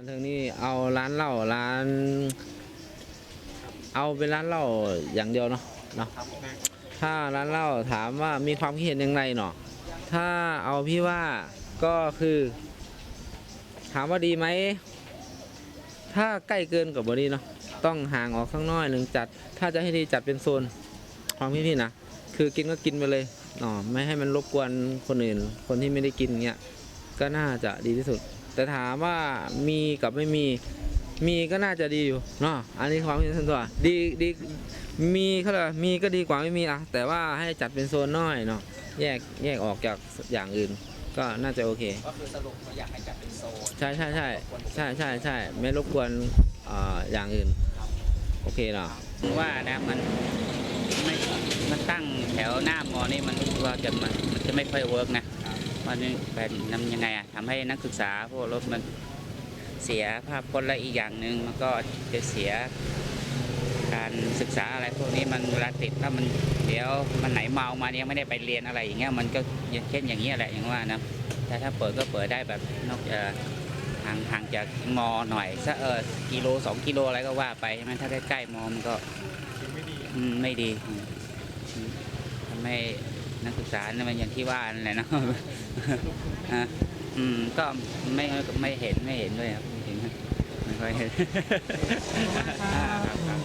บันเทิงนี่เอาร้านเหล้าร้าน เอาเป็นร้านเหล้าอย่างเดียวเนาะเนาะถ้าร้านเหล้าถามว่ามีความคิดเห็นอย่างไรเนาะถ้าเอาพี่ว่าก็คือ ถามว่าดีไหม ถ้าใกล้เกินกับบนี้เนาะต้องห่างออกข้างน้อยหนึ่งจัด ถ้าจะให้ดีจัดเป็นโซนความพี่พี่นะคือกินก็กินไปเลยเนาะไม่ให้มันรบกวนคนอื่น คนที่ไม่ได้กินเงี้ยก็น่าจะดีที่สุด แต่ถามว่ามีกับไม่มี มีก็น่าจะดีอยู่เนาะอันนี้ความคิดเห็นส่วนตัวดีดีมีเขาเลยกว่ามีก็ดีกว่าไม่มีอะแต่ว่าให้จัดเป็นโซนน้อยเนาะแยกแยกออกจากอย่างอื่น ก็น่าจะโอเค ก็คือสรุปเราอยากให้จัดเป็นโซนใช่ใช่ใช่ใช่ใช่ใช่ไม่รบกวนเอ่ออย่างอื่น โอเคเนาะว่านะมันไม่มันตั้งแถวหน้ามอนี่มันว่าจะมันมันจะไม่ค่อยเวิร์กนะ มันเป็นนำยังไงอะทำให้นักศึกษาพวกรถมันเสียภาพพจน์และอีกอย่างหนึ่งมันก็จะเสียการศึกษาอะไรพวกนี้มันเวลาติดถ้ามันเดี๋ยวมันไหนเมามาเนี่ยไม่ได้ไปเรียนอะไรอย่างเงี้ยมันก็อย่างเช่นอย่างเงี้ยแหละอย่างว่านะแต่ถ้าเปิดก็เปิดได้แบบนอกจากห่างห่างจากมอหน่อยสักเออกิโลสองกิโลอะไรก็ว่าไปใช่ไหมถ้าใกล้ๆมอมันก็ไม่ดีอืมอืมทำให้ นักศึกษาเนี่ยมันอย่างที่ว่านั่นแหละเนาะอะอืมก็ไม่ไม่เห็นไม่เห็นด้วยครับไม่เห็นไม่ค่อยเห็นอ่าครับครับ